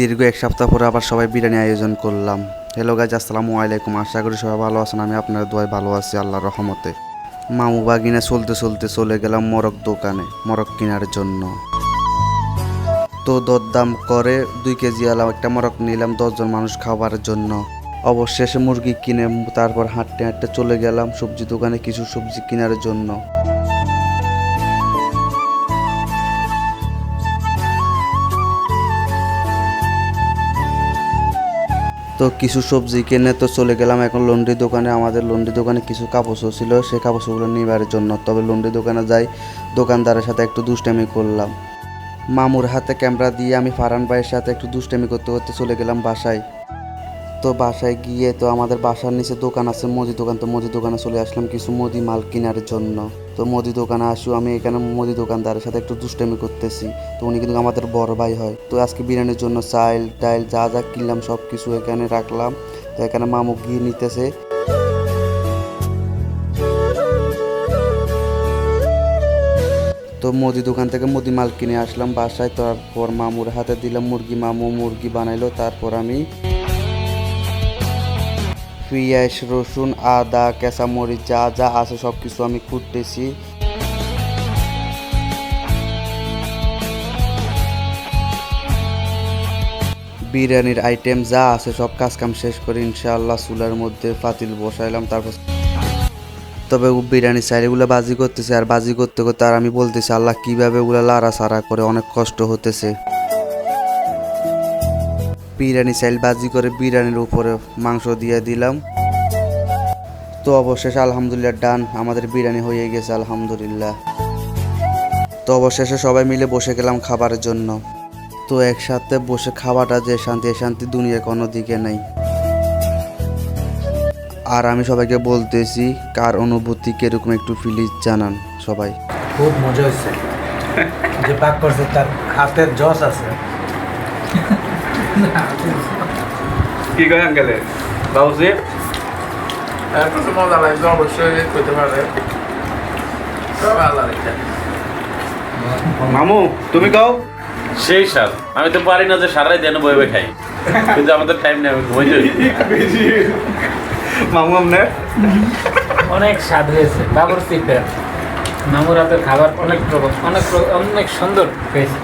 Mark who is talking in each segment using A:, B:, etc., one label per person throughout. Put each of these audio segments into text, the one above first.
A: দীর্ঘ এক সপ্তাহ পরে আবার সবাই বিরিয়ানি আয়োজন করলাম। হ্যালো গাইজ আসসালামু আলাইকুম। আশা করি সবাই ভালো আছেন, আমি আপনার দোয়ায় ভালো আছি, আল্লাহর রহমতে। মামু বাগিনা চলতে চলতে চলে গেলাম মরক দোকানে মরক কেনার জন্য। তো দরদাম করে দুই কেজি আলাম একটা মরক নিলাম দশজন মানুষ খাবার জন্য। অবশেষে মুরগি কিনে তারপর হাঁটতে হাঁটতে চলে গেলাম সবজি দোকানে কিছু সবজি কেনার জন্য। তো কিছু সবজি কিনে তো চলে গেলাম। এখন লন্ড্রি দোকানে আমাদের লন্ড্রি দোকানে কিছু কাপড় ছিল, সেই কাপড়গুলো নিবার জন্য। তবে লন্ড্রি দোকানে যাই, দোকানদারের সাথে একটু দুষ্টামি করলাম। মামুর হাতে ক্যামেরা দিয়ে আমি ফারান ভাইয়ের সাথে একটু দুষ্টামি করতে করতে চলে গেলাম বাসায়। তো বাসায় গিয়ে তো আমাদের বাসার নিচে দোকান আছে, মুদি দোকান। তো মুদি দোকানে চলে আসলাম কিছু মুদি মাল কেনার জন্য। তো মুদি দোকানে আসু, আমি এখানে মুদি দোকানদারের সাথে একটু দুষ্টামি করতেছি। তো উনি কিন্তু আমাদের বড় ভাই হয়। তো আজকে বিরিয়ানির জন্য চাইল ডাইল যা যা কিনলাম সব কিছু এখানে রাখলাম। তো এখানে মামু গিয়ে নিতেছে। তো মুদি দোকান থেকে মুদি মাল কিনে আসলাম। বাসায় তারপর মামুর হাতে দিলাম। মুরগি মামু মুরগি বানাইলো। তারপর আমি পেঁয়াজ, রসুন, আদা, কেঁচামরিচ যা যা আছে সব কিছু আমি কুটতেছি বিরিয়ানির আইটেম যা আছে সব কাজ কাম শেষ করে ইনশাআল্লাহ চুলার মধ্যে পাতিল বসাইলাম, তারপর তবে বিরিয়ানি চাইলে এগুলো বাজি করতেছে, আর বাজি করতে করতে আর আমি বলতেছি, আল্লাহ কীভাবে ওগুলো লাড়া সারা করে, অনেক কষ্ট হতেছে। বিরিয়ানি চাইল বাজি করে বিরিয়ানির উপরে মাংস দিয়ে দিলাম। তো অবশেষে আলহামদুলিল্লাহ ডান, আমাদের বিরিয়ানি হয়ে গেছে, আলহামদুলিল্লাহ। তো অবশেষে সবাই মিলে বসে গেলাম খাবারের জন্য। তো একসাথে বসে খাওয়াটা যে শান্তি, এ শান্তি দুনিয়া কোনো দিকে নেই। আর আমি সবাইকে বলতেছি, কার অনুভূতি কীরকম একটু ফিলিস জানান সবাই।
B: খুব মজা হয়েছে। যে পাক করছে, তার হাতের জস আছে।
C: কি কয় আঙ্কেলে? বাবুজি?
D: এখন তো মজা লাগছে অবশ্যই করতে সব আল্লাহ
C: মামু তুমি কাও
E: সেই সাল আমি তো পারি না যে সারাই দিন বয়ে খাই। কিন্তু আমাদের টাইম নেই আমি ঘুমাই যাই
C: মামু আমনে?
F: অনেক স্বাদ হয়েছে বাবুর সিপের। মামুর হাতের খাবার অনেক অনেক অনেক সুন্দর হয়েছে।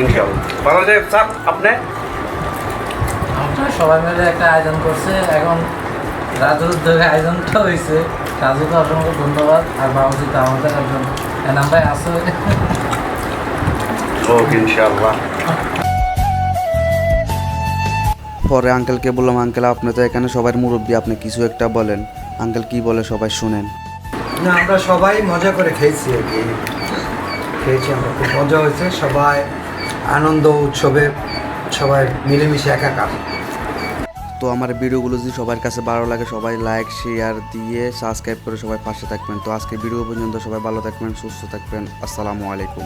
C: ইনশাআল্লাহ। যে স্যার আপনি?
B: সবাই মিলে একটা আয়োজন করছে। এখন রাজুর উদ্যোগে আয়োজনটা হয়েছে রাজুকে অসংখ্য ধন্যবাদ। আর বাবুজি তো আমাদের একজন এনাম ভাই আছে।
C: ইনশাআল্লাহ।
A: পরে আঙ্কেলকে বললাম আঙ্কেল আপনি তো এখানে সবার মুরব্বী আপনি কিছু একটা বলেন। আঙ্কেল কি বলে সবাই শুনেন।
G: না আমরা সবাই মজা করে খেয়েছি আর কি। খেয়েছি আমরা খুব মজা হয়েছে। সবাই আনন্দ উৎসবে সবাই মিলেমিশে একাকার
A: তো আমার ভিডিওগুলো যদি সবার কাছে ভালো লাগে, সবাই লাইক শেয়ার দিয়ে সাবস্ক্রাইব করে সবাই পাশে থাকবেন। তো আজকে ভিডিও পর্যন্ত সবাই ভালো থাকবেন, সুস্থ থাকবেন। আসসালামু আলাইকুম।